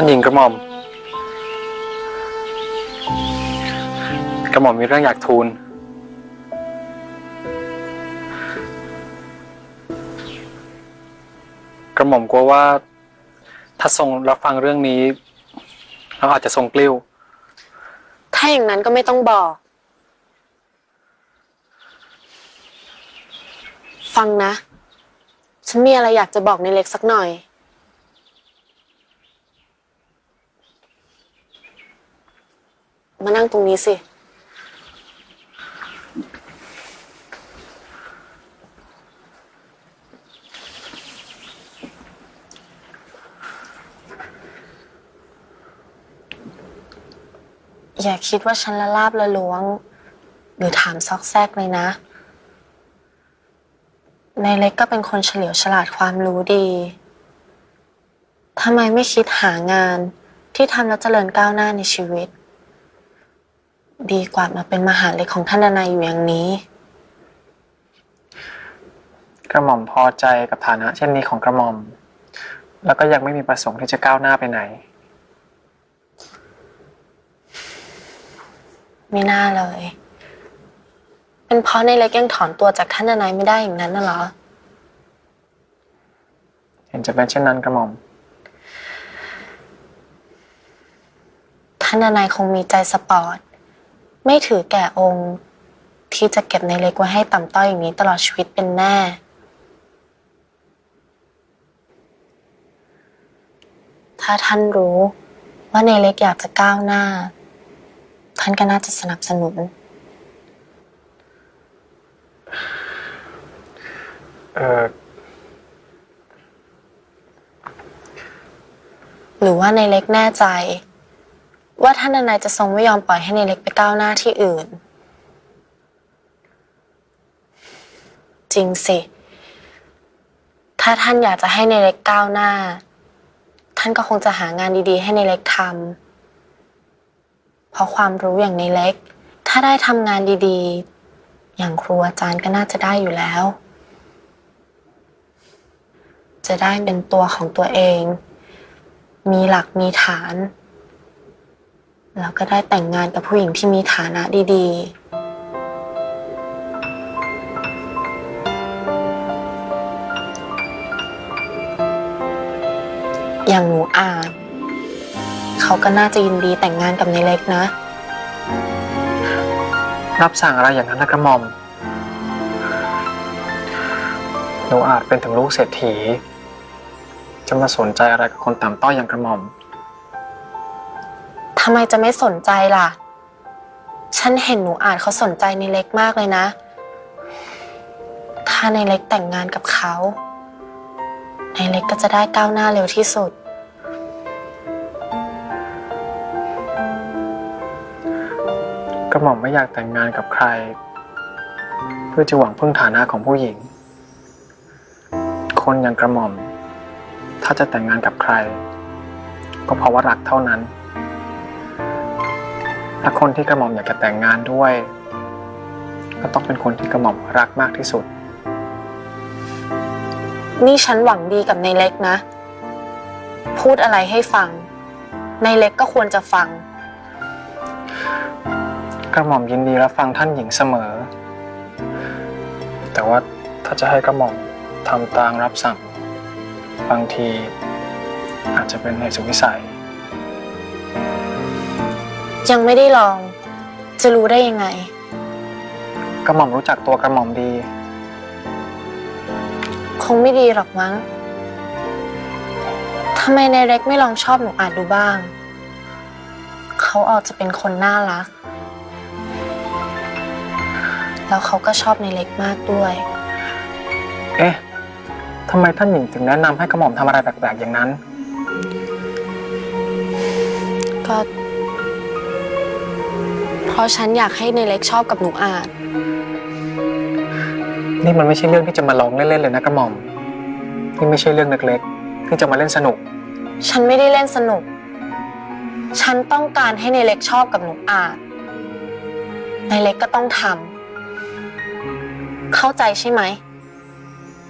านหญิงกระหม่อม กระหม่อมมีเรื่องอยากทูล กระหม่อมกลัวว่า ถ้าทรงรับฟังเรื่องนี้เราอาจจะทรงกลิ้ว ถ้าอย่างนั้นก็ไม่ต้องบอก ฟังนะ ฉันมีอะไรอยากจะบอกในเล็กสักหน่อย มานั่งตรงนี้สิ อย่าคิดว่าฉันละลาบละล้วง หรือถามซอกแซกเลยนะ ในเล็กก็เป็นคนเฉลียวฉลาดความรู้ดีทำไมไม่คิดหางานที่ทำแล้วเจริญก้าวหน้าในชีวิต ดีกว่ามาเป็นมหาเล็กของท่านดนายอยู่อย่างนี้ กระหม่อมพอใจกับฐานะ เช่นนี้ของกระหม่อม แล้วก็ยังไม่มีประสงค์ที่จะก้าวหน้าไปไหน ไม่น่าเลย เป็นเพราะในเล็กยังถอนตัวจากท่านดนายไม่ได้อย่างนั้นน่ะเหรอ เห็นจะเป็นเช่นนั้นกระหม่อม ท่านดนายคงมีใจสปอร์ต ไม่ถือแก่องค์ ที่จะเก็บในเล็กไว้ให้ต่ำต้อยอย่างนี้ตลอดชีวิตเป็นแน่ ถ้าท่านรู้ว่าในเล็กอยากจะก้าวหน้า ท่านก็น่าจะสนับสนุน เออหรือว่าในเล็กแน่ใจ ว่าท่านนายจะทรงไม่ยอมปล่อยให้ในเล็กไปก้าวหน้าที่อื่น จริงสิ ถ้าท่านอยากจะให้ในเล็กก้าวหน้า ท่านก็คงจะหางานดีๆ ให้ในเล็กทำเพราะความรู้อย่างในเล็ก ถ้าได้ทำงานดีๆ อย่างครูอาจารย์ก็น่าจะได้อยู่แล้ว จะได้เป็นตัวของตัวเอง มีหลักมีฐาน แล้วก็ได้แต่งงานกับผู้หญิงที่มีฐานะดีๆ อย่างหนูอาจเขาก็น่าจะยินดีแต่งงานกับในเล็กนะ รับสั่งอะไรอย่างนั้นนะกระหม่อม หนูอาจเป็นถึงลูกเศรษฐี จะมาสนใจอะไรกับคนต่ำต้อยอย่างกระหม่อม ทำไมจะไม่สนใจล่ะ ฉันเห็นหนูอาจเขาสนใจในเล็กมากเลยนะ ถ้าในเล็กแต่งงานกับเขา ในเล็กก็จะได้ก้าวหน้าเร็วที่สุด กระหม่อมไม่อยากแต่งงานกับใคร เพื่อจะหวังพึ่งฐานะของผู้หญิง คนอย่างกระหม่อม ถ้าจะแต่งงานกับใคร ก็เพราะว่ารักเท่านั้น และคนที่กระหม่อมอยากจะแต่งงานด้วย ก็ต้องเป็นคนที่กระหม่อมรักมากที่สุด นี่ฉันหวังดีกับในเล็กนะ พูดอะไรให้ฟัง ในเล็กก็ควรจะฟัง กระหม่อมยินดีรับฟังท่านหญิงเสมอ แต่ว่าถ้าจะให้กระหม่อมทำตามรับสั่ง บางทีอาจจะเป็นเหตุสุดวิสัย ยังไม่ได้ลอง จะรู้ได้ยังไง กระหม่อมรู้จักตัวกระหม่อมดี คงไม่ดีหรอกมั้งทำไมในเล็กไม่ลองชอบหนูอาจดูบ้าง เขาออกจะเป็นคนน่ารัก แล้วเขาก็ชอบในเล็กมากด้วย เอ๊ะทำไมท่านหญิงถึงแนะนำให้กระหม่อมทำอะไรแปลกๆอย่างนั้น ก็ เพราะฉันอยากให้ในเล็กชอบกับหนูอาจ นี่มันไม่ใช่เรื่องที่จะมาลองเล่นๆเลยนะกระหม่อม นี่ไม่ใช่เรื่องเล็กๆที่จะมาเล่นสนุก ฉันไม่ได้เล่นสนุก ฉันต้องการให้ในเล็กชอบกับหนูอาจ ในเล็กก็ต้องทำเข้าใจใช่ไหม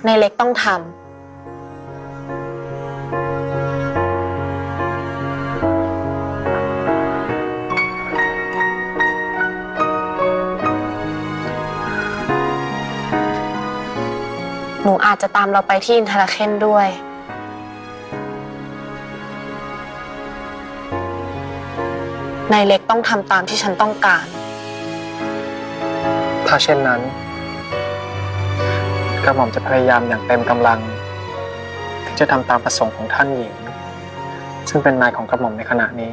ในเล็กต้องทำามเราไปที่อินทราเคนด้วย นายเล็กต้องทำตามที่ฉันต้องการ ถ้าเช่นนั้น กระหม่อมจะพยายามอย่างเต็มกำลัง ที่จะทำตามประสงค์ของท่านหญิง ซึ่งเป็นนายของกระหม่อมในขณะนี้